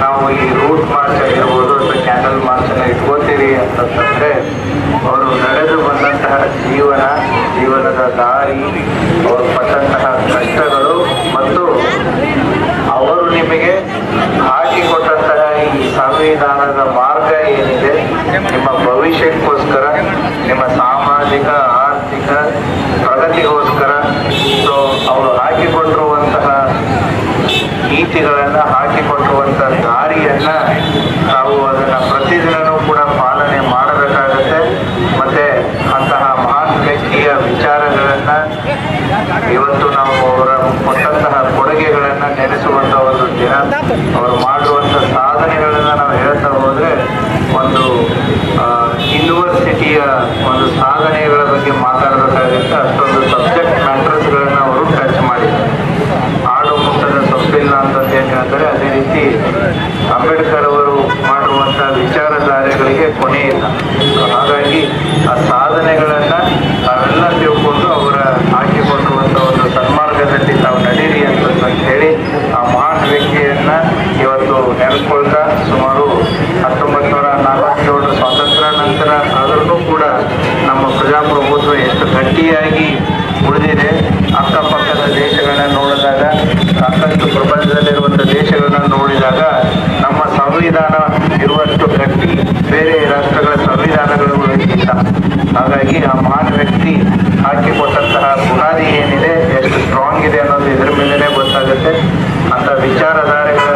ನಾವು ಈ root March ಆಗಿರ್ಬೋದು ಅಥವಾ ಕ್ಯಾಂಡಲ್ ಮಾರ್ಚನ್ನು ಇಟ್ಕೋತೀವಿ ಅಂತಂದ್ರೆ ಅವರು ನಡೆದು ಬಂದಂತಹ ಜೀವನ, ಜೀವನದ ದಾರಿ, ಅವರು ಪಟ್ಟಂತಹ ಕಷ್ಟಗಳು ಮತ್ತು ಅವರು ನಿಮಗೆ ಹಾಕಿಕೊಟ್ಟಂತಹ ಈ ಸಂವಿಧಾನದ ಮಾರ್ಗ ಏನಿದೆ, ನಿಮ್ಮ ಭವಿಷ್ಯಕ್ಕೋಸ್ಕರ, ನಿಮ್ಮ ಸಾಮಾಜಿಕ, ಆರ್ಥಿಕ ಪ್ರಗತಿಗೋಸ್ಕರ ಸೊ ಅವರು ಹಾಕಿಕೊಟ್ಟಿರುವಂತಹ ನೀತಿಗಳನ್ನು ಹಾಕಿಕೊಟ್ಟಿರುವಂತಹ ನೆನೆಸುವಂತ ಒಂದು ದಿನ ಅವರು ಮಾಡುವಂತ ಸಾಧನೆಗಳನ್ನ ನಾವು ಹೇಳ್ತಾ ಹೋದ್ರೆ ಒಂದು ಯೂನಿವರ್ಸಿಟಿಯ ಒಂದು ಸಾಧನೆಗಳ ಬಗ್ಗೆ ಮಾತಾಡಬೇಕಾಗುತ್ತೆ ಅಷ್ಟೊಂದು ಸಬ್ಜೆಕ್ಟ್ ಮ್ಯಾಟರ್ಸ್ಗಳನ್ನ ಅವರು ಟಚ್ ಮಾಡಿದ್ದಾರೆ. ಆಡು ಮುಟ್ಟದ ಸೊಪ್ಪಿಲ್ಲ ಅಂತ ಏನ್ ಹೇಳ್ತಾರೆ ಅದೇ ರೀತಿ ಅಂಬೇಡ್ಕರ್ ಅವರು ಮಾಡುವಂತ ವಿಚಾರಧಾರೆಗಳಿಗೆ ಕೊನೆ ಇಲ್ಲ ಹಾಗಾಗಿ ಆ ಸಾಧನೆಗಳನ್ನ ನಾವೆಲ್ಲ ತಿಳ್ಕೊಂಡು ಆ ಮಹಾನ್ ವ್ಯಕ್ತಿಯನ್ನ ಇವತ್ತು ನೆನೆಸ್ಕೊಳ್ತಾ ಸುಮಾರು ಹತ್ತೊಂಬತ್ತು ನೂರ ನಲವತ್ತೇಳು ಸ್ವಾತಂತ್ರ್ಯ ನಂತರ ಆದ್ರೂ ಕೂಡ ನಮ್ಮ ಪ್ರಜಾಪ್ರಭುತ್ವ ಎಷ್ಟು ಗಟ್ಟಿಯಾಗಿ ಉಳಿದಿದೆ, ಅಕ್ಕಪಕ್ಕದ ದೇಶಗಳನ್ನ ನೋಡಿದಾಗ, ಸಾಕಷ್ಟು ಪ್ರಪಂಚದಲ್ಲಿರುವಂಥ ದೇಶಗಳನ್ನ ನೋಡಿದಾಗ ನಮ್ಮ ಸಂವಿಧಾನ ಇರುವಷ್ಟು ಗಟ್ಟಿ, ಬೇರೆ ರಾಷ್ಟ್ರಗಳ ಸಂವಿಧಾನಗಳು ಇಲ್ಲ ಹಾಗಾಗಿ ಆ ಮಹಾನ್ ವ್ಯಕ್ತಿ ಹಾಕಿಕೊಟ್ಟಂತಹ ವಿಚಾರಧಾರೆಗಳನ್ನ ಅವರು ಹಾಕಿಕೊಟ್ಟಿರುವಂತಹ